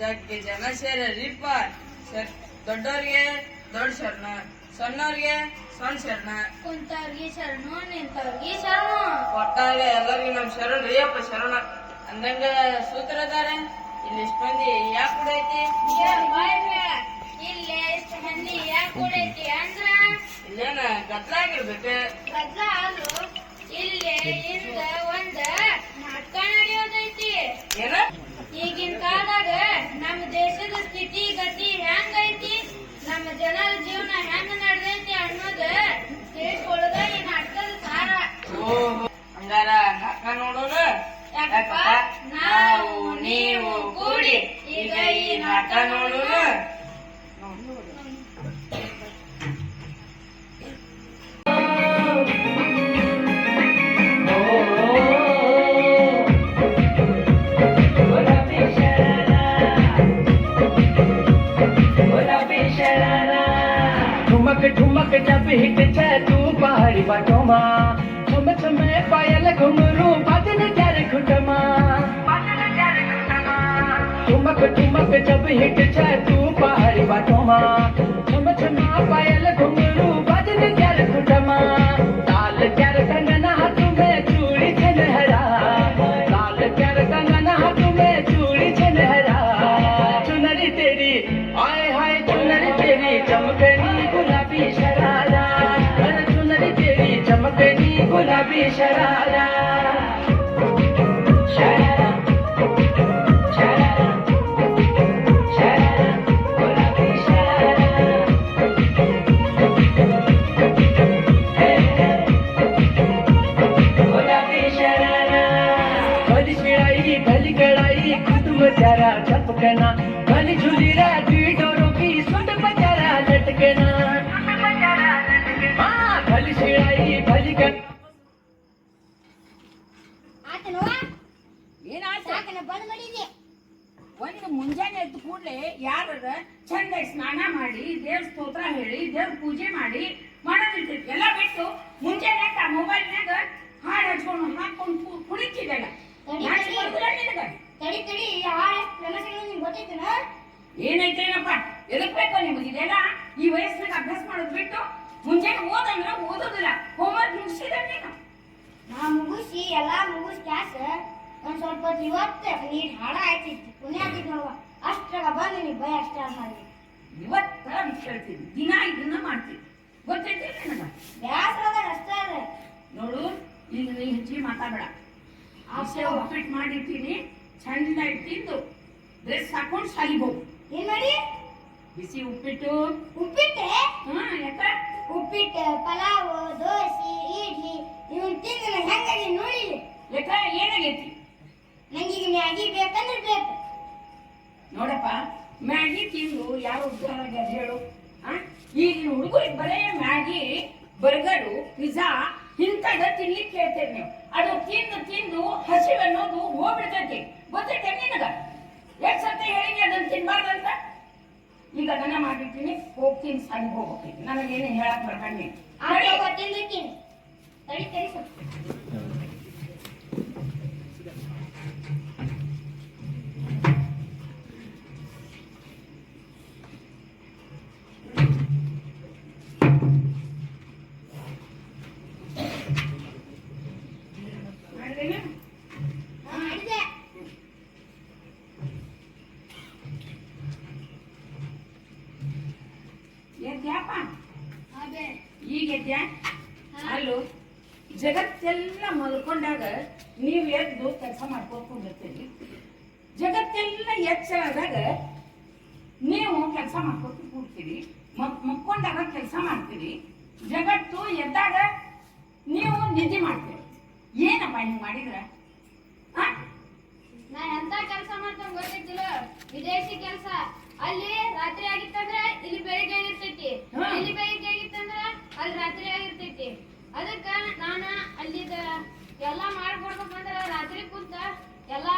ಜಗ್ಗಿ ಜನ ಸೇರಿಪ್ಪ ದೊಡ್ಡವ್ರಿಗೆ ದೊಡ್ಡ ಶರಣ ಸಣ್ಣವ್ರಿಗೆ ಸಣ್ಣ ಶರಣ. ಕುಂತವ್ರಿಗೆ ಶರಣು ನಿಂತವ್ರಿಗೆ ಶರಣು. ಒಟ್ಟಾರೆ ಎಲ್ಲರಿಗೂ ನಮ್ ಶರಣ ರೀಯಪ್ಪ ಶರಣ. ಅಂದಂಗ ಸೂತ್ರಧಾರ ಇಲ್ಲಿ ಇಷ್ಟ ಮಂದಿ ಯಾಕೆ ಕುಡೈತಿ? ಇಲ್ಲೇ ಇಷ್ಟ ಮಂದಿ ಯಾಕೆ ಕೂಡೈತಿ ಅಂದ್ರ? ಇಲ್ಲೇನ ಗದ್ಲಾಗಿರ್ಬೇಕು ಗದ್ಲ ಇಲ್ಲೇ ಇಂದ ಒಂದ ಈಗಿನ ಕಾಲದಾಗ ನಮ್ಮ ದೇಶದ ಸ್ಥಿತಿ ಗತಿ ಹೆಂಗೈತಿ ನಮ್ಮ ಜನರ ಜೀವನ ಹೆಂಗ ನಡೆದೈತಿ ಅನ್ನೋದ ತಿಳ್ಕೊಳ್ಳೋದ ಈ ನಾಟಕದ ಸಾರ. ಹಂಗಾರ ನಾಟಕ ನೋಡೋಣ ಯಾಕಪ್ಪ? ನಾವು ನೀವು ಕೂಡಿ ಈಗ ಈ ನಾಟಕ ನೋಡೋಣ जब हिट छे तू पहाड़ी बाटो मा। छम छम पायल घुमरू बाजन जर खुटमा ठुमक ठुमक जब हिट छे तू पहाड़ी बाटो मा। छम छम पायल घुमरू बाजन जर खुटमा కుల బిషరారా ಉಪ್ಪಿಟ್ಟು? ಉಪ್ಪಿಟ್ಟೆ ಉಪ್ಪಿಟ್ಟು ಪಲಾವ್ ದೋಸೆ ಇಡ್ಲಿ ಇವನ್ ತಿಂದು ನಂಗೆ ಹೆಂಗಾಗಿ ನೋಡಿಲ್ಲ ಲೆಕ್ಕ ಏನಾಗೈತಿ? ನಂಗೀಗ ಮ್ಯಾಗಿ ಬೇಕಂದ್ರೆ ಬೇಕು. ನೋಡಪ್ಪ ಮ್ಯಾಗಿ ತಿಂದು ಯಾವ ಉದ್ಧಾರ ಆಗ್ಯದ ಹೇಳು. ಆ? ಈಗಿನ ಹುಡುಗರಿಗೆ ಬರೇ ಮ್ಯಾಗಿ ಬರ್ಗರು ಪಿಜ್ಜಾ ಇಂಥದ ತಿನ್ಲಿಕ್ಕೆ ಹೇಳ್ತೇವೆ ನೀವು. ಅದು ತಿಂದು ತಿಂದು ಹಸಿವು ಅನ್ನೋದು ಹೋಗ್ಬಿಡ್ತೈತಿ. ಗೊತ್ತೈತೆ ನಿನಗ? ಎಷ್ಟು ಸತ ಹೇಳಿನಿ ಅದನ್ನ ತಿನ್ಬಾರ್ದಂತ? ಈಗ ಅದನ್ನ ಮಾಡಿರ್ತೀನಿ ಹೋಗ್ತೀನಿ ಸಾಗಿ ಹೋಗ್ತೀನಿ ನನಗೇನು ಹೇಳಕ್ ಬರ್ಬೇಡಿ. ವಿದೇಶಿ ಕೆಲಸ. ಅಲ್ಲಿ ರಾತ್ರಿ ಆಗಿತ್ತಂದ್ರ ಇಲ್ಲಿ ಬೆಳಿಗ್ಗೆ ಆಗಿರ್ತೈತಿ. ಇಲ್ಲಿ ಬೆಳಿಗ್ಗೆ ಆಗಿತ್ತಂದ್ರ ಅಲ್ಲಿ ರಾತ್ರಿ ಆಗಿರ್ತೈತಿ. ಅದಕ್ಕ ನಾನ ಅಲ್ಲಿದ ಎಲ್ಲಾ ಮಾಡ್ಕೊಡ್ಬೇಕಂದ್ರ ರಾತ್ರಿ ಕುಂತ ಎಲ್ಲಾ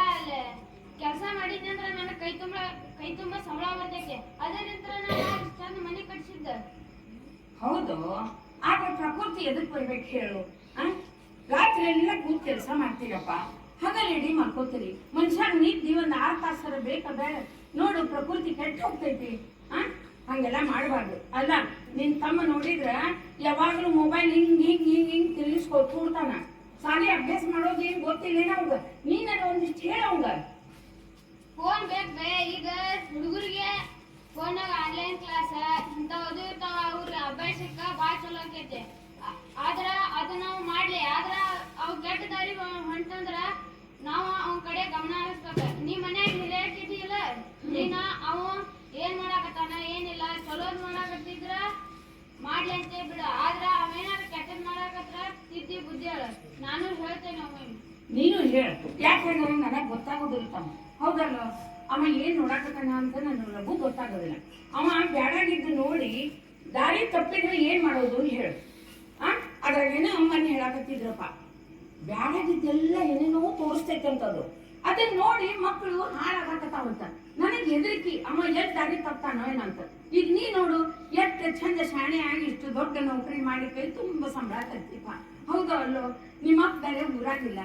ಕೆಲಸ ಮಾಡಿದ್ನಂದ್ರ ನನ್ನ ಕೈ ತುಂಬ ಕೈ ತುಂಬ ಸಂಬಳ ಬರ್ತೈತಿ. ನಂತರ ನಾನು ಚಂದ ಮನೆ ಕಟ್ಸಿದ್ದ. ಹೌದು. ಆಗ ಪ್ರಕೃತಿ ಎದಕ್ ಬರ್ಬೇಕು ಹೇಳು? ರಾತ್ರಿ ಎಲ್ಲ ಕೂತ್ ಕೆಲಸ ಮಾಡ್ತೀರಪ್ಪ ಹಗಲಿಡಿ ಮಾಡ್ಕೋತೀರಿ. ಮನುಷ್ಯ ನಿದ್ದಿ ಒಂದು ಆರು ತಾಸರ ಬೇಕ ಬೇಡ ನೋಡು, ಪ್ರಕೃತಿ ಕೆಟ್ಟ ಹೋಗ್ತೈತಿ ಹಾ ಹಂಗೆಲ್ಲ ಮಾಡಬಾರ್ದು. ಅಲ್ಲ, ನಿನ್ ತಮ್ಮ ನೋಡಿದ್ರ ಯಾವಾಗಲೂ ಮೊಬೈಲ್ ಹಿಂಗ್ ಹಿಂಗ್ ಹಿಂಗ್ ಹಿಂಗ್ ತಿರ್ಗಿಸ್ಕೊತ್ ಕೂಡ್ತಾನ. ಶಾಲೆ ಅಭ್ಯಾಸ ಮಾಡೋದು ಏನ್ ಗೊತ್ತಿಲ್ಲ ಅವಂಗ? ನೀನಾರ ಒಂದಿಷ್ಟು ಹೇಳ ಅವಂಗ. ಫೋನ್ ಬೇಕ್ ಬೇ, ಈಗ ಹುಡುಗರಿಗೆ ಫೋನಾಗ ಆನ್ಲೈನ್ ಕ್ಲಾಸ್ ಇಂಥವು ಇರ್ತಾವ ಅವ್ರ ಅಭ್ಯಾಸಕ್ಕ ಭಾಳ ಚಲೋ ಆಕೈತಿ. ಆದ್ರ ಅದು ನಾವು ಮಾಡ್ಲಿ. ಆದ್ರ ಅವ್ ಕೆಟ್ಟ ದಾರಿ ಹೊಂಟಂದ್ರ ನಾವು ಅವನ ಕಡೆ ಗಮನ ಹರಿಸ್ಬೇಕ. ನೀ ಮನ್ಯಾಗ ಹಿರಿಯಕಿದಿ ಇಲ್ಲ. ನೀನ ಅವ ಏನ್ ಮಾಡಾಕತ್ತಾನ, ಏನಿಲ್ಲ ಚಲೋದ್ ಮಾಡಾಕತ್ತಿದ್ರ ಮಾಡ್ಲಿ ಅಂತ ಬಿಡ ಆದ್ರ ಅವೇನಾರ ಕೆಟ್ಟದ್ ಮಾಡಾಕತ್ರ ತಿದ್ದಿ ಬುದ್ಧಿ ಹೇಳ. ನಾನು ಹೇಳ್ತೇನೆ ಅವ ನೀನು ಹೇಳ. ಯಾಕಂದ್ರೆ ನನಗೆ ಗೊತ್ತಾಗೋದಿಲ್ಲ ತಮ್ಮ. ಹೌದಲ್ಲ? ಅವ ಏನ್ ನೋಡಾಕತ್ತಾನ ಅಂತ ನನ್ನ ಲಘು ಗೊತ್ತಾಗೋದಿಲ್ಲ. ಅವ ಬ್ಯಾಡಾಗಿದ್ದು ನೋಡಿ ದಾರಿ ತಪ್ಪಿದ್ರೆ ಏನ್ ಮಾಡೋದು ಹೇಳು. ಆ? ಅದ್ರಾಗೇನೋ ಅಮ್ಮನ ಹೇಳಾಕತ್ತಿದ್ರಪ್ಪ. ಬ್ಯಾಡಾಗಿದ್ದೆಲ್ಲ ಏನೇನೋ ತೋರಿಸ್ತೈತೆ ಅಂತದು ಅದನ್ನ ನೋಡಿ ಮಕ್ಕಳು ಹಾಳಾಗಕತ್ತಾವಂತ ನನಗೆ ಹೆದರಿಕಿ, ಅಮ್ಮ ಎಷ್ಟ್ ದಾರಿ ತಪ್ತಾನೋ ಏನಂತ. ಈಗ ನೀ ನೋಡು, ಎಷ್ಟ್ ಚಂದ ಶಾಣೆ ಆಗಿ ಇಷ್ಟು ದೊಡ್ಡ ನೌಕರಿ ಮಾಡಿ ಕೈ ತುಂಬಾ ಸಂಬಳ ತರ್ತೀಪ ಹೌದೋ ಅಲ್ಲೋ ನಿಮ್ಮ ಅಪ್ಪ ಬೇರೆ ಊರಾಗಿಲ್ಲ.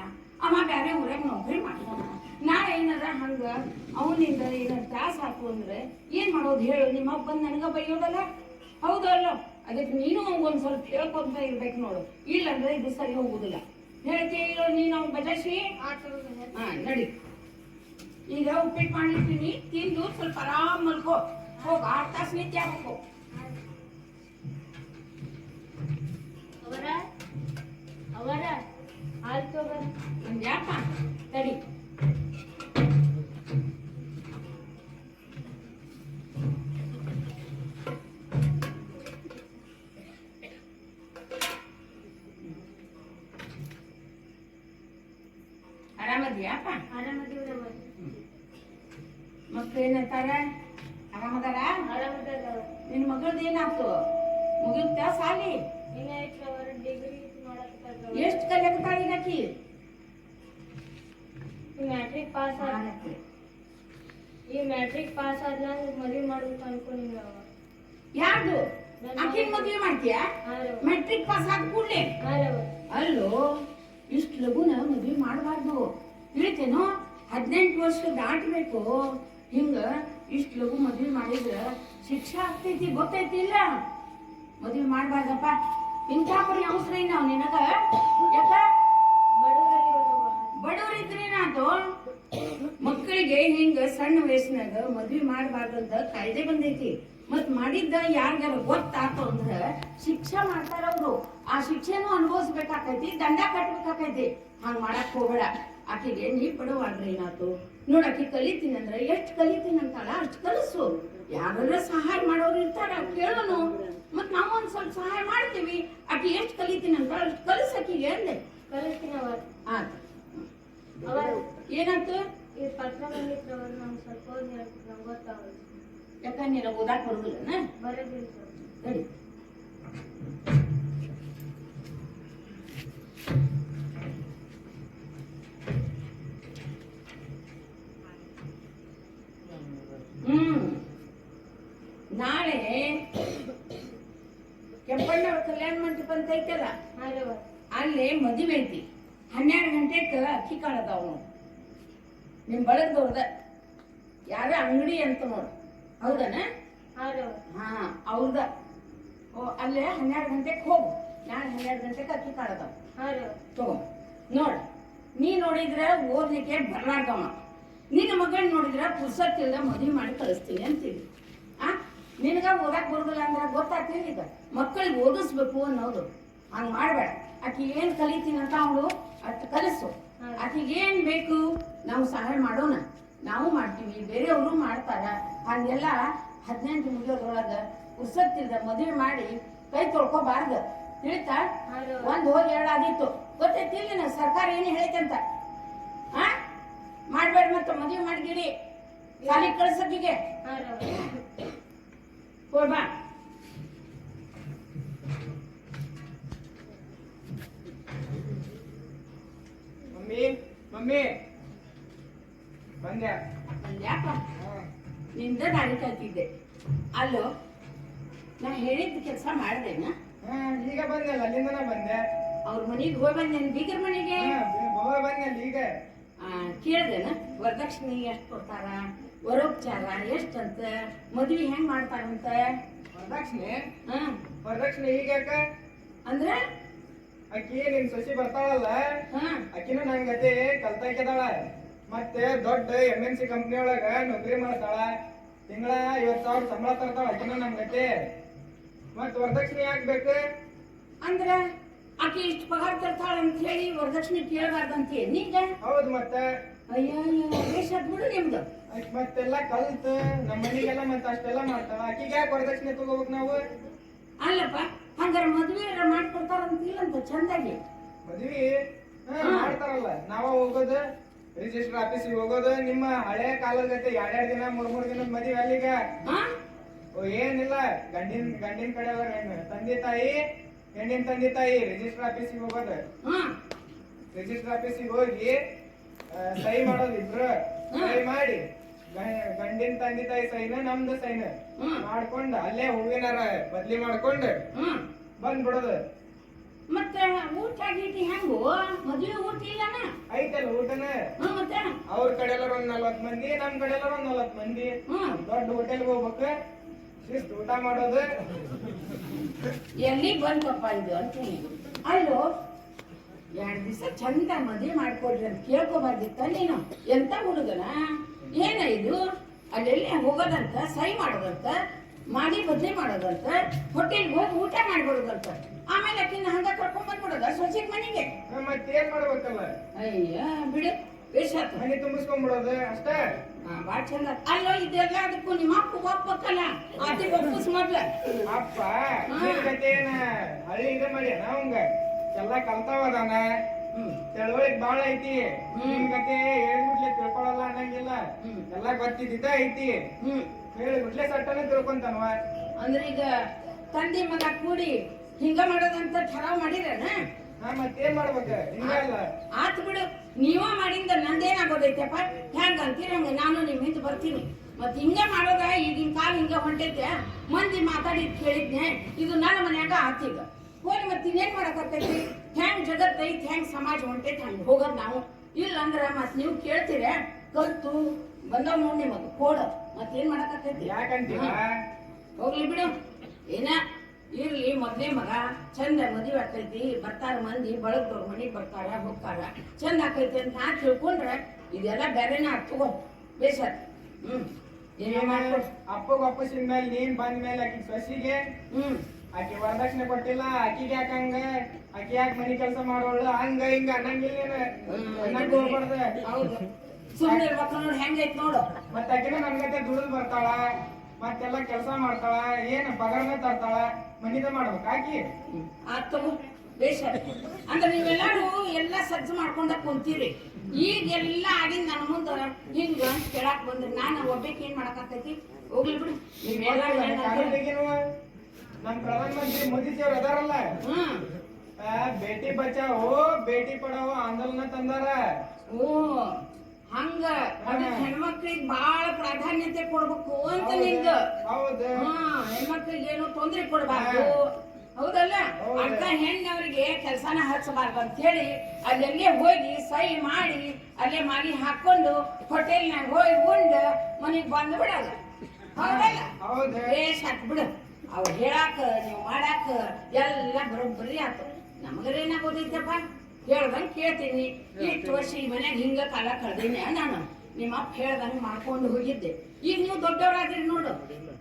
ಅಮ್ಮ ಬೇರೆ ಊರಾಗ ನೌಕರಿ ಮಾಡ್ತಾನ. ನಾ ಏನಾರ ಹಂಗ ಅವನಿಂದ ಏನಾರ ತ್ರಾಸ ಹಾಕು ಅಂದ್ರೆ ಏನ್ ಮಾಡೋದು ಹೇಳು ನಿಮ್ಮ ಅಪ್ಪ ಬಂದ್ ನನಗ ಬೈಯೋದಲ್ಲ? ಹೌದೋ ಅಲ್ಲೋ ಅದಕ್ಕೆ ನೀನು ಒಂದ್ ಸ್ವಲ್ಪ ಹೇಳ್ಕೊಂತ ಇರ್ಬೇಕು ನೋಡು. ಇಲ್ಲಂದ್ರೆ ಇದು ಸರಿ ಹೋಗುದಿಲ್ಲ. ಹೇಳ್ತೀಯ ಇಲ್ಲೋ ನೀನು ಅವ್ನ್ ಬಜಾಸಿ ಹಾ ನಡಿ. ಈಗ ಉಪ್ಪಿಟ್ಟು ಮಾಡಿರ್ತೀನಿ ತಿಂದು ಸ್ವಲ್ಪ ಆರಾಮ್ ಮಲ್ಕೋ. ಹೋಗ ಆರು ತಾಸು ನಿತ್ಯ ಆಗ್ಬೇಕು. ಅವರ? ಅವರ? ಹಾಲು ತಗೋರ ಒಂದ್ ಯಾಕ? ತಡಿ ಈ ಮ್ಯಾಟ್ರಿಕ್ ಪಾಸ್ ಆದ್ಮೇಲೆ ಮದುವೆ ಮಾಡ್ಬೇಕು ಅನ್ಕೊಂಡಿನಿ ಅವ. ಯಾರ್ದು? ಆಕಿನ್ ಮದುವೆ ಮಾಡ್ತೀಯಾ? ಮೆಟ್ರಿಕ್ ಪಾಸ್ ಆದ ಕೂಡಲೇ? ಅಲ್ಲೋ ಇಷ್ಟು ಲಘುನ ಮದುವೆ ಮಾಡಬಾರ್ದು. ತಿಳಿತೇನೋ? ಹದಿನೆಂಟು ವರ್ಷ ದಾಟಬೇಕು. ಹಿಂಗ ಇಷ್ಟು ಲಘು ಮದ್ವೆ ಮಾಡಿದ್ರ ಶಿಕ್ಷೆ ಆಗ್ತೈತಿ ಗೊತ್ತೈತಿ ಇಲ್ಲ? ಮದ್ವೆ ಮಾಡಬಾರ್ದಪ್ಪ. ಇಂಥ ಪರಿ ಅವಸರ ನಾವು ನಿನಗ? ಯಾಕ? ಬಡವರಿದ್ರೇನಾತು? ಮಕ್ಕಳಿಗೆ ಹಿಂಗ ಸಣ್ಣ ವಯಸ್ಸಿನಾಗ ಮದ್ವಿ ಮಾಡಬಾರ್ದಂತ ಕಾಯ್ದೆ ಬಂದೈತಿ. ಮತ್ ಮಾಡಿದ್ದ ಯಾರ್ಗಾರ ಗೊತ್ತಾತು ಅಂದ್ರ ಶಿಕ್ಷೆ ಮಾಡ್ತಾರ ಅವ್ರು. ಆ ಶಿಕ್ಷೆನೂ ಅನುಭವಿಸ್ಬೇಕಾಕೈತಿ ದಂಡ ಕಟ್ಬೇಕಾಕೈತಿ. ಹಂಗ ಮಾಡಕ್ ಹೋಗ್ಬೇಡ. ಆಕೆಗೆ ನೀ ಪಡುವಾಗ್ರಿ ಏನಾತು? ನೋಡ್ ಆಕಿ ಕಲಿತೀನಿ ಅಂದ್ರ ಎಷ್ಟ್ ಕಲಿತೀನಿ ಅಂತಾಳ? ಅಷ್ಟ್ ಕಲಿಸು. ಯಾರ ಸಹಾಯ ಮಾಡೋರು ಇರ್ತಾರ ಕೇಳೋನು. ಮತ್ ನಾವು ಒಂದ್ ಸ್ವಲ್ಪ ಸಹಾಯ ಮಾಡ್ತೀವಿ. ಆಕಿ ಎಷ್ಟ್ ಕಲಿತೀನಿ ಅಂತಾಳ ಅಷ್ಟ್ ಕಲಿಸ್ ಆಕಿಗೆ. ಅಂದೆ. ಕಲಿಸ್ತೀನಿ ಅವರ್ ಏನಾಯ್ತು? ಈ ಪತ್ರ ಬಂದಿತ್ತು ಅವ್ರು ನಮ್ಗೆ ಸ್ವಲ್ಪ ಓದಿ ಹೇಳ್ತಿದ್ರು ನಂಗೆ ಗೊತ್ತಾಗಲ್ಲ ಯಾಕ ನೀನು ಓದಾಕ್ ಬರುದಿಲ್ಲನ? ಬರೋದಿಲ್ಲ. ಸರ್. ಹ್ಮ್. ನಾಳೆ ಕೆಂಪಣ್ಣವ್ರ ಕಲ್ಯಾಣ ಮಂಟಪ ಅಂತ ಐತಲ್ಲ ಅಲ್ಲಿ ಮದುವೆ ಐತಿ. ಹನ್ನೆರಡು ಗಂಟೆಗೆ ಅಕ್ಕಿ ಕಾಳದಾವ ನೋಡಿ. ನಿಮ್ ಬಳಗದವ್ರದ ಯಾರ ಅಂಗಡಿ ಅಂತ ನೋಡಿ. ಹೌದನ? ಹಾಂ ಹಾ ಅವ್ರದ. ಓ ಅಲ್ಲೇ ಹನ್ನೆರಡು ಗಂಟೆಗೆ ಹೋಗು. ನಾಳೆ ಹನ್ನೆರಡು ಗಂಟೆಗೆ ಅಕ್ಕಿ ಕಾಳದಾವ ಹಾರವ ತಗೋ. ನೋಡಿ ನೀ ನೋಡಿದ್ರೆ ಓದ್ಲಿಕ್ಕೆ ಬರ್ಲಾರ್ದವ. ನಿನ್ನ ಮಗಳ್ ನೋಡಿದ್ರೆ ಪುರ್ಸತ್ ಇಲ್ದ ಮದುವೆ ಮಾಡಿ ಕಳಿಸ್ತೀನಿ ಅಂತೀವಿ. ಆ? ನಿನಗ ಓದಾಕ್ ಬರುದಿಲ್ಲ ಅಂದ್ರೆ ಗೊತ್ತಾಗ್ತಿಲ್ಲ ಈಗ. ಮಕ್ಕಳಿಗೆ ಓದಿಸ್ಬೇಕು ಅನ್ನೋದು. ಹಂಗೆ ಮಾಡ್ಬೇಡ. ಆಕಿ ಏನ್ ಕಲಿತೀನಿ ಅಂತ ಅವಳು ಅಟ್ ಕಲಿಸು. ಆಕಿಗೆ ಏನ್ ಬೇಕು ನಾವು ಸಹಾಯ ಮಾಡೋಣ. ನಾವು ಮಾಡ್ತೀವಿ ಬೇರೆಯವರು ಮಾಡ್ತಾರ. ಹಾಗೆಲ್ಲ ಹದಿನೆಂಟು ಮುಗಿಯೋದ್ರೊಳಗ ಪುರ್ಸತ್ತಿಲ್ದ ಮದುವೆ ಮಾಡಿ ಕೈ ತೊಳ್ಕೊಬಾರ್ದು. ತಿಳಿತಾ? ಒಂದ್ ಹೋಗಿ ಎರಡು ಆದಿತ್ತು ಗೊತ್ತೈತಿಲ್ಲ ಸರ್ಕಾರ ಏನು ಹೇಳೈತಂತ ಆ? ಮಾಡ್ಬೇಡ ಮತ್ತ ಮದುವೆ ಮಾಡ್ಗಿಡಿ ಸಾಲಿ ಕಳ್ಸಕ್ಕಿಗೆ ಹಾರವ ಮಮ್ಮಿ. ಬಂದೆ. ಬಂದ್ಯಾಪ ನಿಂದ ನಾಳೆ ಕಲ್ತಿದ್ದೆ. ಅಲ್ಲೋ ನಾ ಹೇಳಿದ ಕೆಲಸ ಮಾಡ್ದೇನ? ಈಗ ಬಂದಲ್ಲ ಅಲ್ಲಿಂದನೇ ಬಂದೆ. ಅವ್ರ ಮನೆಗೆ ಹೋಗಿ ಬಂದೆ ಬೀಗರ ಮನೆಗೆ? ಹಾ, ಬಹು ಬಂದಲ್ಲ ಈಗ. ಕೇಳ್ದೇನ? ವರದಕ್ಷಿಣೆ ಎಷ್ಟು ಕೊಡ್ತಾರ? ವರೋಪಚಾರ ಎಷ್ಟಂತ? ಮದ್ವೆ ಹೆಂಗ್ ಮಾಡ್ತಾರಂತ? ವರದಕ್ಷಿಣೆ? ಹಾ. ವರದಕ್ಷಿಣೆ ಈಗ ಯಾಕ? ಅಂದ್ರೆ ಅಕ್ಕಿ ನಿನ್ ಸಸಿ ಬರ್ತಾಳಲ್ಲ? ಅಕ್ಕಿನ ನನ್ ಗತಿ ಕಲ್ತಾಕಿದಾಳ ಮತ್ತೆ ದೊಡ್ಡ ಎಂ ಎನ್ ಸಿ ಕಂಪ್ನಿ ಒಳಗ ನೌಕರಿ ಮಾಡ್ತಾಳ. ತಿಂಗಳ ಐವತ್ ಸಾವಿರ ಸಂಬಳ ತರ್ತಾಳ ಅಕ್ಕಿನ ನಮ್ ಗತಿ ಮತ್ ವರದಕ್ಷಿಣೆ ಯಾಕ್ ಬೇಕು? ಅಂದ್ರ ಆಕೆ ಇಷ್ಟು ಪಗಾರ ತರ್ತಾಳ ಅಂತ ಹೇಳಿ ವರದಕ್ಷಿಣೆ ಕೇಳಬಾರ್ದಂತ. ನೀಗ? ಹೌದ್ ಮತ್ತೆ. ಅಯ್ಯೋ ಬಿಡು ನಿಮ್ದು. ಮತ್ತೆಲ್ಲ ಕಲ್ತು ನಮ್ಮ ಮನೆಗೆಲ್ಲ ಮತ್ತ ಅಷ್ಟೆಲ್ಲ ಮಾಡ್ತಾಳ. ಅಕ್ಕಿಗೆ ಯಾಕೆ ವರದಕ್ಷಿಣೆ ತಗೋಬೇಕು ನಾವು? ಅಲ್ಲಪ್ಪ ಹಂಗಾರ ಮದ್ವೆ ಮಾಡ್ಕೊಡ್ತಾರಂತ ಇಲ್ಲಂತ ಚಂದಾಗಿ. ಮದ್ವಿ ಮಾಡ್ತಾರಲ್ಲ. ನಾವ ಹೋಗೋದು ರಿಜಿಸ್ಟರ್ ಆಫೀಸಿಗೆ ಹೋಗೋದು ನಿಮ್ಮ ಹಳೆ ಕಾಲದ ಗತೆ ಎರಡೆರಡು ದಿನ ಮೂರ್ ಮೂರ್ ದಿನದ ಮದ್ವೆ ಅಲ್ಲಿಗ? ಏನಿಲ್ಲ. ಗಂಡಿನ ಗಂಡಿನ ಕಡೆ ತಂದೆ ತಾಯಿ ಹೆಣ್ಣಿನ ತಂದೆ ತಾಯಿ ರಿಜಿಸ್ಟರ್ ಆಫೀಸಿಗೆ ಹೋಗೋದು. ರಿಜಿಸ್ಟರ್ ಆಫೀಸಿಗೆ ಹೋಗಿ ಸಹಿ ಮಾಡೋದು ಇಬ್ರು ಸಹಿ ಮಾಡಿ. ಗಂಡಿನ ತಂದೆ ತಾಯಿ ಸೈನ್ ನಮ್ದು ಸೈನ. ಮಾಡ್ಕೊಂಡ ಅಲ್ಲೇ ಹೂವಿನಾರ ಬದ್ಲಿ ಮಾಡ್ಕೊಂಡು ಬಂದ್ಬಿಡೋದು. ಮತ್ತೆ ಊಟ ಗೀಟಿ ಹೆಂಗು? ಮದ್ವೆ ಊಟ ಇಲ್ಲನ? ಐತಲ್ಲ ಊಟನ? ಮತ್ತೆ? ಅವ್ರ ಕಡೆ ಎಲ್ಲ ಒಂದ್ ನಲ್ವತ್ ಮಂದಿ ನಮ್ ಕಡೆ ಎಲ್ಲ ಒಂದ್ ನಲ್ವತ್ ಮಂದಿ. ದೊಡ್ಡ ಹೋಟೆಲ್ಗೆ ಹೋಗ್ಬೇಕ. ಶಿಸ್ತು ಊಟ ಮಾಡೋದು. ಎಲ್ಲಿ ಬಂತಪ್ಪ ಇದು ಅಂತ ಅಲ್ಲೋ ಎರಡ್ ದಿವಸ ಚಂದ ಮದ್ವೆ ಮಾಡ್ಕೊಡ್ರಿ ಅಂತ ಕೇಳ್ಕೊಬಾರ್ದಿತ್ತ ನೀನು? ಎಂತ ಹುಡುಗನ? ಏನ ಇದು? ಅಲ್ಲೆಲ್ಲಿ ಹೋಗೋದಂತ ಸಹಿ ಮಾಡೋದಂತ ಮಾಡಿ ಬದ್ಲಿ ಮಾಡೋದಂತ ಹೋಟೆಲ್ಗೆ ಹೋಗಿ ಊಟ ಮಾಡ್ಬಿಡೋದಂತ ಆಮೇಲೆ ಅಕ್ಕಿನ ಹಂಗ ಕರ್ಕೊಂಡ್ ಬಂದ್ಬಿಡೋದ ಸೊಸೆಗ್ ಮನೆಗೆ? ಮತ್ತೇನ್ ಮಾಡ್ಬೇಕಲ್ಲ ಅಯ್ಯ ಬಿಡು ಬೇಷಾತು ಮನೆ ತುಂಬಿಸ್ಕೊಂಡ್ಬಿಡೋದು ಅಷ್ಟೇ? ಬಾಳ್ ಚಂದ ಅಲ್ಲೋ ಇದೆಲ್ಲ ಅದಕ್ಕೂ ನಿಮ್ಮ ಅಪ್ಪ ಒಪ್ಪಕ್ಕಲ್ಲ ಆತಿ ಒಪ್ಪಿಸ್ ಮೊದ್ಲ. ಅಪ್ಪ ಕತೆ ಏನ ಹಳ್ಳಿ ಮಾಡ್ಯಾನ ಮಾಡಿ ಅವಂಗ. ಎಲ್ಲ ಕಲ್ತಾವ ಅದಾನ. ಹ್ಮ್ ತಿಳುವಳಿಕ್ ಬಾಳ ಐತಿ. ನಿನ್ ಕತೆ ಹೇಳ್ಬಿಟ್ಲೆ ತಿಳ್ಕೊಳಲ್ಲ ಅನ್ನಂಗಿಲ್ಲ. ಎಲ್ಲ ಗೊತ್ತಿದ್ದ ಐತಿ. ಹೇಳಿಬಿಟ್ಲೆ ಸಟ್ಟನೆ ತಿಳ್ಕೊಂತಾನವ. ಅಂದ್ರೆ ಈಗ ತಂದೆ ಮಗ ಕೂಡಿ ಹಿಂಗ ಮಾಡೋದಂತ ಠರಾವ್ ಮಾಡಿರೇನ? ಹಾ ಮತ್ತೇನ್ ಮಾಡ್ಬೇಕ? ಹಿಂಗಲ್ಲ ಆತ್ ಬಿಡು. ನೀವ ಮಾಡಿಂದ ನಂದೇನಾಗೋದೈತಪ್ಪ? ಹೆಂಗ ಅಂತೀರ ಹಂಗ? ನಾನು ನಿಮ್ ಹಿಂದ್ ಬರ್ತೀನಿ. ಮತ್ ಹಿಂಗ ಮಾಡೋದ ಈಗಿನ ಕಾಲ ಹಿಂಗ ಹೊಂಟೈತೆ. ಮಂದಿ ಮಾತಾಡಿ ಕೇಳಿದ್ನೆ. ಇದು ನನ್ನ ಮನ್ಯಾಗ ಆತೀಗ ಹೋಗಿ ಮತ್ತೆ ಇನ್ನೇನ್ ಮಾಡಕತ್ತೈತಿ ಹೆಂಗ್ ಜಗತ್ ಐತಿ ಹೆಂಗ್ ಸಮಾಜ ಹೊಂಟೈತಿ ಹಂಗ ಹೋಗೋದ್ ನಾವು. ಇಲ್ಲ ಅಂದ್ರ ಮತ್ ನೀವು ಕೇಳ್ತೀರ ಕತ್ತು ಬಂದವ್ ನೋಡಿ ನಿಮಗ ಕೋಡ. ಮತ್ ಏನ್ ಮಾಡಕತ್ತೈತಿ? ಯಾಕಂತೀವ ಹೋಗ್ಲಿ ಬಿಡು. ಏನ? ಇರ್ಲಿ ಮೊದ್ಲೇ ಮಗ ಚಂದ ಮದುವೆ ಆಕೈತಿ ಬರ್ತಾರ ಮಂದಿ ಬಳಗ್ದವ್ರ ಮನೆಗೆ ಬರ್ತಾರ ಹೋಗ್ತಾರ. ಚಂದ ಆಕೈತಿ ಅಂತ ನಾ ತಿಳ್ಕೊಂಡ್ರೆ ಇದೆಲ್ಲ ಬೇರೆನ ತಗೋ. ಬೇಸರ್. ಹ್ಮ್. ಅಪ್ಪಗ ಅಪ್ಪಸಿನ ಮೇಲೆ ನೀನ್ ಬಂದ ಮೇಲೆ ಆಕಿ ಸೊಸಿಗೆ? ಹ್ಮ್. ಆಕಿ ವರದಕ್ಷಿಣೆ ಕೊಟ್ಟಿಲ್ಲ ಆಕಿಗೆ ಯಾಕ ಹಂಗ? ಆಕಿ ಯಾಕೆ ಮನಿ ಕೆಲಸ ಮಾಡೋಳು? ಹಂಗ ಹಿಂಗ ಅನ್ನಂಗಿಲ್ಲ ಹೋಗ್ಬಾರ್ದ. ಹೌದು. ಸುಮ್ಮನೆ ಇರ್ಬೇಕು ನೋಡಿ ಹೆಂಗೈತ್ ನೋಡು. ಮತ್ತೆ ಆಕಿನ ನನ್ ಗತೆ ದುಡಿದು ಬರ್ತಾಳ ಮತ್ತೆಲ್ಲ ಕೆಲಸ ಮಾಡ್ತಾಳ ಏನ್ ಪಗಾರನ ತರ್ತಾಳ ಮನಿದ ಮಾಡ್ಬೇಕು ಆಕಿ? ಆತ್ ಬೇಷ. ಅಂದ್ರೆ ನೀವೆಲ್ಲರೂ ಎಲ್ಲ ಸಜ್ಜು ಮಾಡ್ಕೊಂಡ ಕುಂತೀರಿ. ಈಗ ಎಲ್ಲ ಆಗಿನ್ ನನ್ನ ಮುಂದ ಹಿಂಗ ಕೇಳಾಕ್ ಬಂದ್ರಿ. ನಾನು ಒಬ್ಬಕ್ಕೆ ಏನ್ ಮಾಡಕತ್ತೈತಿ ಹೋಗ್ಲಿ ಬಿಡು. ನೀವೆಲ್ಲಾರು ಏನ್ ಪ್ರಧಾನಮಂತ್ರಿ ಮೋದಿ ಮೋದಿಜಿ ಅವ್ರ ಅದಾರಲ್ಲ. ಬೇಟಿ ಬಚಾವೋ ಬೇಟಿ ಪಡಾವೋ ಆಂದೋಲನ ತಂದಾರ. ಓ ಹಂಗ. ಅದಕ್ಕೆ ಹೆಣ್ಮಕ್ಳಿಗೆ ಬಾಳ ಪ್ರಾಧಾನ್ಯತೆ ಕೊಡ್ಬೇಕು ಅಂತ ನಿಂದ. ಹೌದು. ಹಾ ಹೆಣ್ಮಕ್ಳಿಗೆ ಏನು ತೊಂದ್ರೆ ಕೊಡಬಾರ್ದು. ಹೌದಲ್ಲ? ಅಂತ ಹೆಣ್ಣವರಿಗೆ ಕೆಲಸನ ಹಚ್ಚಬಾರ್ದು ಅಂತ ಹೇಳಿ ಅಲ್ಲಲ್ಲೇ ಹೋಗಿ ಸೈ ಮಾಡಿ ಅಲ್ಲೇ ಮಾಡಿ ಹಾಕೊಂಡು ಹೋಟೆಲ್ನಾಗ ಹೋಗಿ ಉಂಡು ಮನೆಗ್ ಬಂದು ಬಿಡಲ್ಲ ಹೌದಲ್ಲ? ಹೌದು. ಬೇಷ್ ಹಾಕ್ ಬಿಡು ಅವ್ ಹೇಳಾಕ ನೀವು ಮಾಡಾಕ ಎಲ್ಲ ಬರೋಬ್ಬರಿ ಆತು. ನಮಗರೇನ ಗೊತ್ತಿದ್ದಪ್ಪ ಹೇಳ್ದಂಗ್ ಕೇಳ್ತೀನಿ. ಇಷ್ಟು ವರ್ಷ ಈ ಮನ್ಯಾಗ ಹಿಂಗ ಕಾಲ ಕಳ್ದೀನಿ ನಾನು. ನಿಮ್ಮ ಅಪ್ಪ ಹೇಳ್ದಂಗೆ ಮಾಡ್ಕೊಂಡು ಹೋಗಿದ್ದೆ. ಈಗ ನೀವು ದೊಡ್ಡವರಾದ್ರಿ ನೋಡು.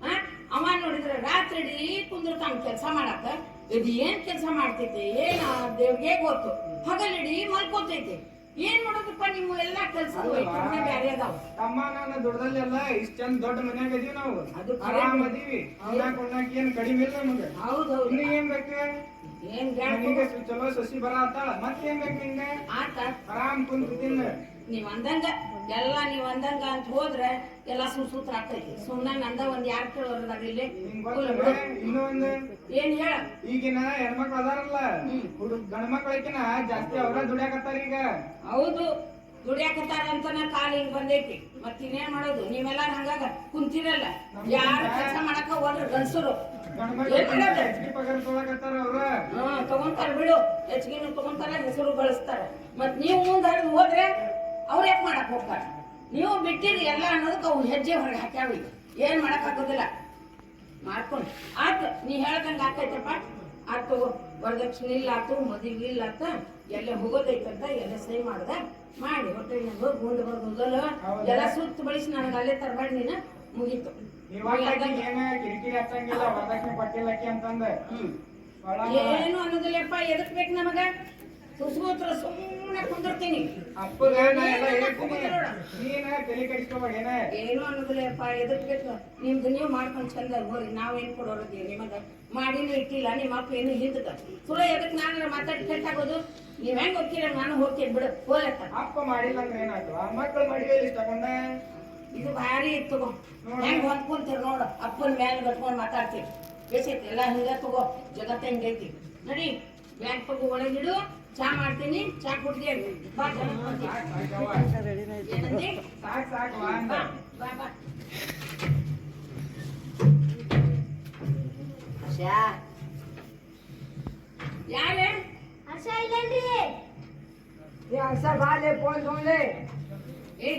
ಆ? ಅವ ನೋಡಿದ್ರೆ ರಾತ್ರಿ ಇಡೀ ಕುಂದಿರ್ತಾನ ಕೆಲಸ ಮಾಡಾಕ ಇದು ಏನ್ ಕೆಲಸ ಮಾಡ್ತೈತಿ ಏನ ದೇವ್ರಿಗೆ ಗೊತ್ತು. ಹಗಲಿಡೀ ಮಲ್ಕೋತೈತೆ. ಏನ್ ಮಾಡೋದಪ್ಪ ನಿಮ್ಮ ಕೆಲ್ಸದ ವೈಖರಿನೇ ಬ್ಯಾರೆ ಅದಾವ. ತಮ್ಮ ನಾನು ದುಡ್ದಲ್ಲೆಲ್ಲ ಇಷ್ಟ ಚಂದ ದೊಡ್ಡ ಮನ್ಯಾಗ ಇದೀವಿ ನಾವು. ಅದು ಖರೆ. ಆರಾಮ್ ಅದೀವಿ. ಉಣ್ಣಾಕ್ ಉಣ್ಣಾಕ್ ಏನ್ ಕಡಿಮೆ ಇಲ್ಲ ನಮಗ. ಹೌದು ಇನ್ನು ಏನ್ ಬೇಕು ಏನ್ ನನಗೆ ಬ್ಯಾಡ ಸು- ಚಲೋ ಸಸಿ ಬರ ಆತಾಳ ಮತ್ತೇನ್ ಬೇಕು ಹಿಂಗ ಆತ. ಆರಾಮ್ ಕುಂತ ತಿನ್ನ. ನೀವ್ ಅಂದಂಗ ಎಲ್ಲ ನೀವ್ ಅಂದಂಗ ಅಂತ ಹೋದ್ರೆ ಎಲ್ಲ ಸುಸೂತ್ರ ಆಗ್ತೈತಿ. ಸುಮ್ನ ನಂದ ಒಂದ್ ಯಾರ್ ಕೇಳೋರ್ದಾಗ ಇಲ್ಲಿ? ನಿಂಗ್ ಗೊತ್ತಲ್ಲ ಇನ್ನೂ ಒಂದು? ಏನ್ ಹೇಳ? ಈಗಿನ ಹೆಣ್ಮಕ್ಳು ಅದಾರಲ್ಲ. ಹುಡುಗ ಗಂಡ ಮಕ್ಳಕಿನ ಜಾಸ್ತಿ ಅವ್ರ ದುಡಿಯಾಕತ್ತಾರ ಈಗ. ಹೌದು. ದುಡಿಯಾಕತ್ತಾರ ಅಂತನ ಕಾಲ ಹಿಂಗ್ ಬಂದೈತಿ. ಮತ್ ಇನ್ನೇನ್ ಮಾಡೋದು? ನೀವೆಲ್ಲ ಹಂಗಾಗ ಕುಂತಿರಲ್ಲ. ಯಾರು ಕೆಲಸ ಮಾಡಕ ಹೋದ್ರ ಗಂಡಸರು. ತಗೊಂತಾರ ಬಿಡು. ಹೆಚ್ಚಿಗೆ ತಗೊಂತಾರ, ಹೆಸರು ಬಳಸ್ತಾರ. ಮತ್ ನೀವು ಮುಂದೆ ಹರಿದು ಹೋದ್ರೆ ಅವ್ರ ಯಾಕೆ ಮಾಡಕ್ ಹೋಗ್ತಾರ? ನೀವು ಬಿಟ್ಟಿರಿ ಎಲ್ಲ ಅನ್ನೋದಕ್ಕೆ ಅವು ಹೆಜ್ಜೆ ಹೊರಗೆ ಹಾಕ್ಯಾವ ಏನ್ ಮಾಡಕ್ ಆಗೋದಿಲ್ಲ. ಮಾಡ್ಕೊಂಡು. ಆತ್ ನೀ ಹೇಳ್ದಂಗ ಆಕೈತಪ್ಪ. ಆತು ವರದಕ್ಷಿಣೆ ಇಲ್ಲ ಆತು ಮದುವೆ ಇಲ್ಲ ಆತ ಎಲ್ಲ ಹೋಗೋದೈತಂತ ಎಲ್ಲ ಸಹಿ ಮಾಡ್ದ ಮಾಡಿ ಹೊಟ್ಟೆ ಹೋಗಿ ಮುಂದೆ ಬರ್ಬೋದಲ್ಲ ಎಲ್ಲ ಸುತ್ತ ಬಳಸಿ ನನಗೆ ಅಲ್ಲೇ ತರಬೇಡ ನೀನು. ಮುಗೀತು. ಇವಾಗ ಏನ ಕಿರಿಕಿರಿ ಹಚ್ಚಂಗಿಲ್ಲ ವರದಕ್ಷಿಣೆ ಕೊಟ್ಟಿಲ್ಲಕ್ಕೆ ಅಂತಂದ. ಏನು ಅನ್ನೋದಿಲ್ಲಪ್ಪ ಎದಕ್ ಬೇಕು ನಮಗ? ಸುಸ್ಗೋತ್ರ ಸುಮ್ಮನೆ ಕುಂದಿರ್ತೀನಿ. ಅಪ್ಪಗ ನಾ ಎಲ್ಲ ಹೇಳ್ತೀನಿ. ನೀನ ತಲೆ ಕೆಡಿಸ್ಕೋಬೇಡ ಏನ. ಏನು ಅನ್ನೋದಿಲ್ಲಪ್ಪ ಎದಕ್ ಬೇಕು? ನಿಮ್ದು ನೀವು ಮಾಡ್ಕೊಂಡು ಚಂದ ಹೋರಿ ನಾವೇನ್ ಕೊಡೋರದಿ ನಿಮಗೆ. ಮಾಡಿನೂ ಇಟ್ಟಿಲ್ಲ ನಿಮ್ಮ ಅಪ್ಪ ಏನು ಹಿಂದಕ್ಕೆ ಸುಳ್ಳು ಎದಕ್ಕೆ ನಾನು ಮಾತಾಡಿ ಕೆಟ್ಟಾಗೋದು ನೀವ್ ಹೆಂಗ್ ಹೋಗ್ತೀರ ನಾನು ಹೋಗ್ತೀನಿ ಬಿಡು. ಹೋಲತ್ತ ಅಪ್ಪ ಮಾಡಿಲ್ಲ ಅಂದ್ರೆ ಏನಾಯ್ತು? ಆ ಮಕ್ಕಳು ಮಡಿಯಲ್ಲಿ ತಗೊಂಡ ಇದು ಭಾರಿ ಇತ್ತು ತಗೋ. ಹೆಂಗ್ ಹೊಂದ್ಕೊಂತೀರ ನೋಡು. ಅಪ್ಪನ ಮ್ಯಾಲ ಬಟ್ಕೊಂಡು ಮಾತಾಡ್ತೀರಿ ಬೇಸೈತಿ ಎಲ್ಲ ಹಿಂಗ ತಗೋ. ಜಗತ್ತ ಹೆಂಗೈತಿ ನಡಿ. ಬ್ಯಾಂಕ್ ತಗೋ ಒಳಗಿಡು ಚಾ ಮಾಡ್ತೀನಿ ಚಾ ಕುಡ್ದಿ ಬಾ ಜನಕ್ ಬರ್ತೀನಿ. ಸಾಕ್ ಸಾಕವ್ವ. ಏನಂದಿ ಸಾಕ್ ಸಾಕ್ ವಾ ಅಂದ. ಬಾ ಬಾ ಬಾ ಆಶಾ ಯಾರೇ ಹರ್ಷ ಇಲ್ಲನ್ರಿ ಏ ಆಶಾ ಬಾಲೆ ಫೋನ್ ತಗೊಂಡೆ ಏ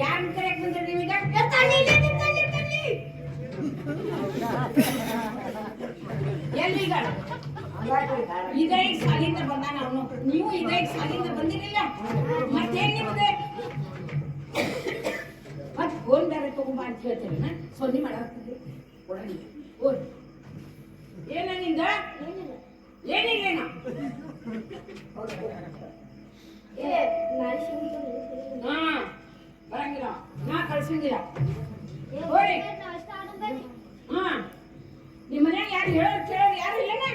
ಯಾರನ್ನ ಕರೆಯಕ್ ಬಂದ್ರಿ ನೀವೀಗ ತಲ್ಲಿ ಇಲ್ಲಿ ತಲ್ಲಿ ತಲ್ಲಿ ಎಲ್ಲಿಗ ಇದೇ ಸಾಲಿಂದ ಬಂದಾನ ಅವನು ನೀವು ಇದೇ ಸಾಲಿಂದ ಬಂದಿರಲಿಲ್ಲ? ಮತ್ತೇನ್ ನಿಮ್ದೆ ಮತ್ ಫೋನ್ ಬೇರೆ ತಗೊಂಬ ಅಂತ ಹೇಳ್ತೇನೆ ಸೊನ್ನೆ ಮಾಡಾಕ್ತಿದ್ದೆ. ಕೊಡಲಿ. ಓದ್ ಏನ ನಿಂದ? ಏನಿಲ್ಲೇನ? ಏ ಹಾ ಬರಂಗಿಲ್ಲ. ನಾ ಕಳ್ಸಂಗಿಲ್ಲ. ಏ ಹೋರಿ. ಹಾ. ನಿಮ್ಮ ಮನ್ಯಾಗ ಯಾರು ಹೇಳೋದು ಕೇಳೋದು ಯಾರು ಇಲ್ಲನ?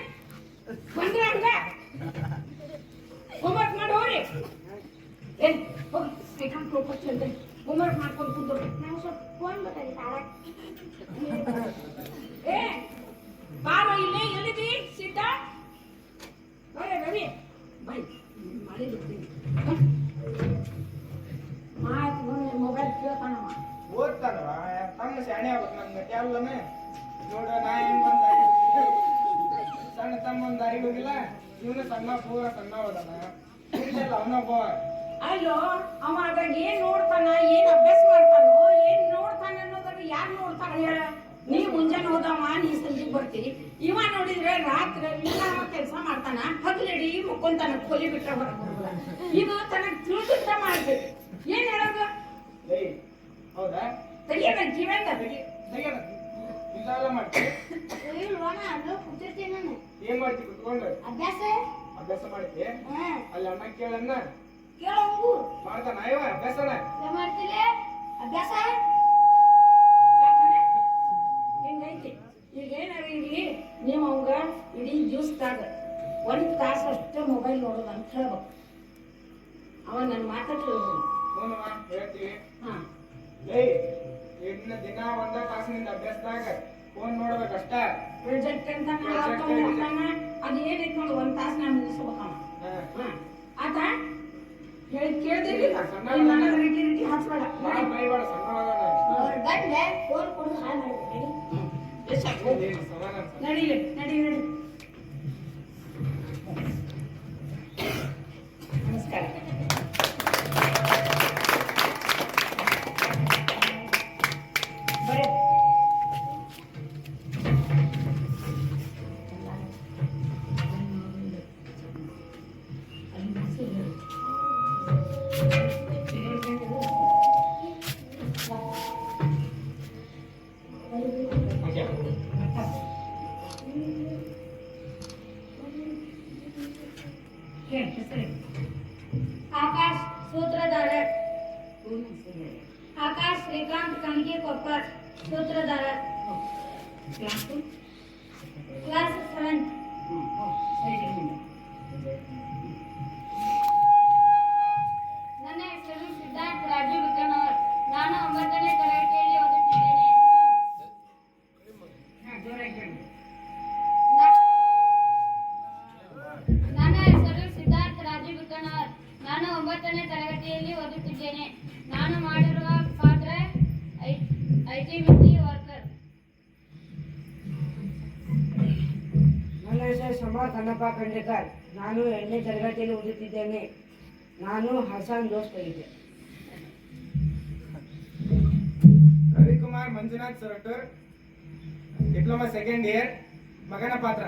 ಬಂದ್ರ ಹಂಗ? ಹೋಮ್ವರ್ಕ್ ಮಾಡಿ, ಹೋಗ್ರಿ. ಏನ್ ಹೋಗಿ ಫೋನ್ ಬೇಕಾಗಿ ತಾಳಕ್ ಏ, ಬಾರೋ ರವಿ. By mobile ಓದ್ತಾನವ. ತಮ್ಮ ಶಾಣೆ ಆಗ್ಬೇಕು ನನ್ ಗಟ್ಟಿ ಅಲ್ಲನೇ ನೋಡ, ನಾ ಹೆಂಗ್ ಬಂದ ಸಣ್ಣ ತಮ್ಮ ಒಂದ್ ದಾರಿ ಹೋಗಿಲ್ಲ? ಇವನು ಸಣ್ಣ ಪೂರ ಸಣ್ಣ ಹೋದಲ್ಲ ಅವನೊಬ್ಬ ಅಲ್ಲೋ ಅವ ಅದ್ರಾಗ ಏನ್ ನೋಡ್ತಾನ ಏನ್ ಅಭ್ಯಾಸ ಮಾಡ್ತಾನೋ ಏನ್ ನೋಡ್ತಾನ ಅನ್ನೋದ್ರ ಯಾರು ನೋಡ್ತಾನ ಹೇಳ? ನೀ ಮುಂಜಾನೆ ಹೋದವ ನೀ ಸಂಜೆ ಬರ್ತಿ. ಇವ ನೋಡಿದ್ರೆ ರಾತ್ರಿ ಇಲ್ಲ ಕೆಲಸ ಮಾಡ್ತಾನ ಹಗಲಿಡಿ ಮುಕ್ಕೊಂತಾನ ಕೊಲಿ ಬಿಟ್ಟ ಬರೋಲ್ಲ. ಇದು ತನಗ ತಿಳಿದಿಟ್ಟ ಮಾಡ್ಬೇಕು ಏನ್ ಹೇಳೋದು? ಹೌದಾ? ತೆಗಿಯೋಣ ಜೀವನ ಬಿಡಿ. ತೆಗಿಯೋಣ ಮಾಡ್ತಿ? ಇಲ್ವಾ ನಾನು. ಏನ್ ಮಾಡ್ತಿ ಕುತ್ಕೊಂಡು? ಅಭ್ಯಾಸ? ಅಭ್ಯಾಸ ಮಾಡ್ತಿ? ಅಲ್ಲಿ ಅಣ್ಣ ಕೇಳೋಂಗು ಮಾಡ್ತಾನ? ಅಯ್ಯವ ಅಭ್ಯಾಸನ. ಮಾಡ್ತಿಲ್ಲ ಅಭ್ಯಾಸ? ಹಿಂಗೈತಿ ಈಗ ಏನಾರ ಇಲ್ಲಿ ನೀವು ಅವಂಗ ಇಡೀ ದಿವಸದಾಗ ಒಂದು ತಾಸು ಅಷ್ಟೇ ಮೊಬೈಲ್ ನೋಡೋದು ಅಂತ ಹೇಳ್ಬೇಕು. ಅವ ನನ್ನ ಮಾತಾ ಕೇಳೋದಿಲ್ಲ ಹ್ಞೂನವ್ವ, ಹೇಳ್ತೀವಿ ಹಾಂ. ಏಯ್ ಇನ್ನ ದಿನ ಒಂದ ತಾಸಿನಿಂದ ಅಭ್ಯಾಸದಾಗ ಫೋನ್ ನೋಡ್ಬೇಕಷ್ಟ ಪ್ರಾಜೆಕ್ಟ್ ಅಂತ ಅದು ಏನೈತಿ ನೋಡಿ ಒಂದ್ ತಾಸು ನಾ ಮುಗಿಸ್ಬೇಕಮ್ಮ ಆತ ಹೇಳಿ ಕೇಳ್ದಿರಿ ನನ್ನ ರೀತಿ ರೀತಿ ಹಚ್ಬೇಡ ಬೈಬೇಡ ಸಣ್ಣ ಬಂದೆ. ಫೋನ್ ಕೊಡು ಹಾಳು ಮಾಡಿ ಸಮಾನ ನಡಿ ನಡೀಲಿ. ಹೇಳಿ ಹೆಸರು ಹೇಳಿ. ಆಕಾಶ್ ಸೂತ್ರಧಾರ ಪೂರ್ಣ ಹೆಸರು ಹೇಳಿ. ಆಕಾಶ್ ಹೆಸರು ಸಮಾ ಕನ್ನಪ್ಪ ಖಂಡೇಕರ್ ನಾನು ಎರಡನೇ ತರಗತಿಯಲ್ಲಿ ಓದುತ್ತಿದ್ದೇನೆ. ನಾನು ಹಸನ್ ದೋಸ್ತ್ ಇದ್ದೆ Ravikumar Manjunath Soratur diploma second year ಮಗನ ಪಾತ್ರ.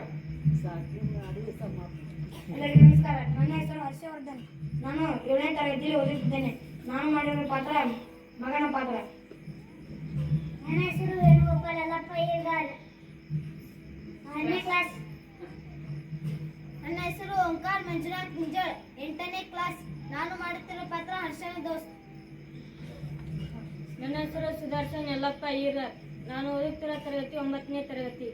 ಎಲ್ಲರಿಗೂ ನಮಸ್ಕಾರ. ನನ್ನ ಹೆಸರು ಹರ್ಷವರ್ಧನ್. ನಾನು ಏಳನೇ ತರಗತಿಯಲ್ಲಿ ಓದುತ್ತಿದ್ದೇನೆ. ನಾನು ಮಾಡಿರೋ ಪಾತ್ರ ಮಗನ ಪಾತ್ರ. ನನ್ನ ಹೆಸರು ವೇಣುಗೋಪಾಲ್ ಯಲ್ಲಪ್ಪ ಈಗ ಕ್ಲಾಸ್ ನನ್ನ ಹೆಸರು ಓಂಕಾರ್ ಮಂಜುನಾಥ್ ಗುಂಜಾಳ್ ಎಂಟನೇ ಕ್ಲಾಸ್ ನಾನು ಮಾಡುತ್ತಿರುವ ಪಾತ್ರ ಹರ್ಷನ ದೋಸ್ತ್. ನನ್ನ ಹೆಸರು ಸುದರ್ಶನ್ ಯಲ್ಲಪ್ಪ ಈರ ನಾನು ಓದುತ್ತಿರೋ ತರಗತಿ ಒಂಬತ್ತನೇ ತರಗತಿ.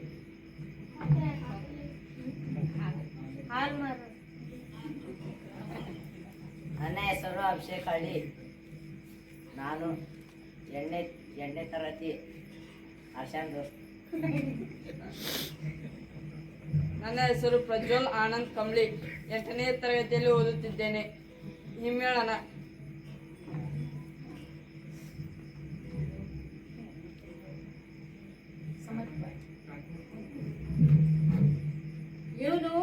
ಹಾಲ್ ಮಾರ ನನ್ನ ಹೆಸರು ಅಭಿಷೇಕ್ ಹಳ್ಳಿ ನಾನು ಎಣ್ಣೆ ಎಣ್ಣೆ ತರಗತಿ ಹರ್ಷನ್ ದೋಸ್ತ್. ನನ್ನ ಹೆಸರು ಪ್ರಜ್ವಲ್ ಆನಂದ್ ಕಂಬ್ಳಿ. ಎಂಟನೇ ತರಗತಿಯಲ್ಲಿ ಓದುತ್ತಿದ್ದೇನೆ. ಹಿಮ್ಮೇಳನ. ಇವನು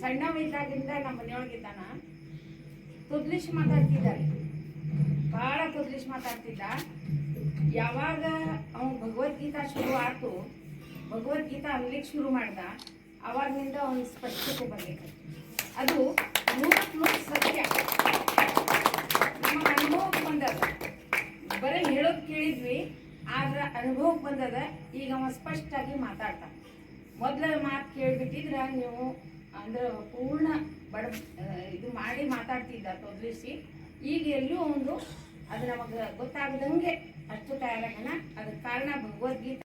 ಸಣ್ಣವಿದ್ದಾಗಿಂದ ನಮ್ಮ ಮನೆಯೊಳಗಿದ್ದಾನ ತುದ್ಲಿಶ್ ಮಾತಾಡ್ತಿದ್ದಾರೆ ಬಹಳ ಕುದ್ಲಿಶ್ ಮಾತಾಡ್ತಿದ್ದ. ಯಾವಾಗ ಅವನು ಭಗವದ್ಗೀತಾ ಶುರು ಆಯ್ತು, ಭಗವದ್ಗೀತಾ ಅಲ್ಲಿಗೆ ಶುರು ಮಾಡ್ದ. ಅವಾಗಿನಿಂದ ಅವನ ಸ್ಪಷ್ಟತೆ ಬರಬೇಕು. ಅದು ನೂರು ಸತ್ಯ. ನಮ್ಮ ಅನುಭವಕ್ಕೆ ಬಂದದ. ಬರೀ ಹೇಳೋದು ಕೇಳಿದ್ವಿ, ಆದ್ರೆ ಅನುಭವಕ್ಕೆ ಬಂದದ, ಈಗ ಅವ ಸ್ಪಷ್ಟವಾಗಿ ಮಾತಾಡ್ತಾನೆ ಮೊದಲ ಮಾತು ಕೇಳ್ಬಿಟ್ಟಿದ್ರ ನೀವು, ಅಂದ್ರೆ ಪೂರ್ಣ ಬಡ ಇದು ಮಾಡಿ ಮಾತಾಡ್ತಿದ್ದ ತೊದಲಿಸಿ ಈಗ ಎಲ್ಲೂ ಒಂದು, ಅದು ನಮಗೆ ಗೊತ್ತಾಗದಂಗೆ ಅಷ್ಟು ತಯಾರಾಗಣ ಅದಕ್ಕೆ ಕಾರಣ ಭಗವದ್ಗೀತೆ